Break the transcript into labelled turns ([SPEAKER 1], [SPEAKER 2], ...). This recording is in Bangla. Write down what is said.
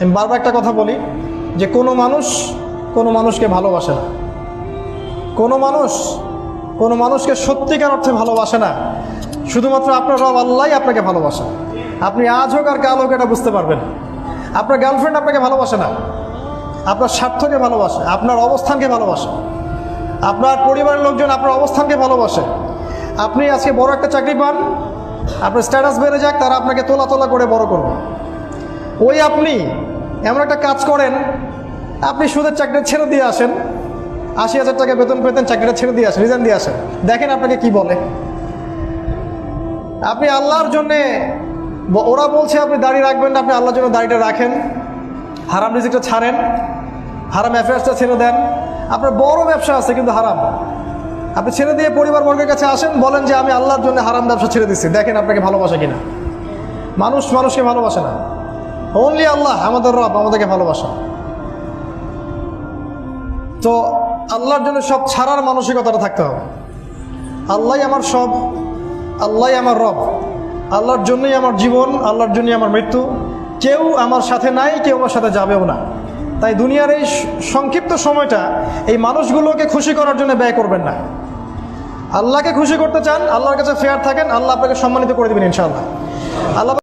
[SPEAKER 1] আমি বারবার একটা কথা বলি যে কোনো মানুষ কোনো মানুষকে ভালোবাসে না। কোনো মানুষ কোনো মানুষকে সত্যিকার অর্থে ভালোবাসে না। শুধুমাত্র আপনার রব আল্লাহ আপনাকে ভালোবাসে। আপনি আজ হোক আর কাল হোক এটা বুঝতে পারবেন। আপনার গার্লফ্রেন্ড আপনাকে ভালোবাসে না। আপনার স্বার্থকে ভালোবাসে, আপনার অবস্থানকে ভালোবাসে। আপনার পরিবারের লোকজন আপনার অবস্থানকে ভালোবাসে। আপনি আজকে বড় একটা চাকরি পান, আপনার স্ট্যাটাস বেড়ে যাক, তারা আপনাকে তোলা তোলা করে বড় করবে। ওই আপনি, এমন একটা কাজ করেন, আপনি সুদের চাকরি ছেড়ে দিয়ে আসেন, আশি হাজার টাকা বেতন পেতেন, চাকরিটা ছেড়ে দিয়ে আসেন রিজাইন দিয়ে আসেন। দেখেন আপনাকে কি বলে। আপনি আল্লাহর জন্যে ওরা বলছে আপনি দাড়ি রাখবেন আপনি আল্লাহর জন্য দাড়িটা রাখেন, হারাম রিজিকটা ছাড়েন, হারাম অ্যাফেয়ার্সটা ছেড়ে দেন। আপনার বড় ব্যবসা আছে কিন্তু হারাম। আপনি ছেড়ে দিয়ে পরিবার বর্গের কাছে আসেন, বলেন যে আমি আল্লাহর জন্য হারাম ব্যবসা ছেড়ে দিচ্ছি। দেখেন আপনাকে ভালোবাসে কিনা। মানুষ মানুষকে ভালোবাসে না। অনলি আল্লাহ আমাদের রব, আমাদেরকে ভালোবাসা। তো আল্লাহর জন্য সব ছাড়ার মানসিকতাটা থাকতে হবে। আল্লাহ আমার সব আল্লাহ আমার রব। আল্লাহর জন্যই আমার জীবন, আল্লাহর জন্যই আমার মৃত্যু। কেউ আমার সাথে নাই, কেউ আমার সাথে যাবেও না। তাই দুনিয়ার এই সংক্ষিপ্ত সময়টা এই মানুষগুলোকে খুশি করার জন্য ব্যয় করবেন না। আল্লাহকে খুশি করতে চান, আল্লাহর কাছে ফেয়ার থাকেন, আল্লাহ আপনাকে সম্মানিত করে দেবেন, ইনশাআল্লাহ। আল্লাহ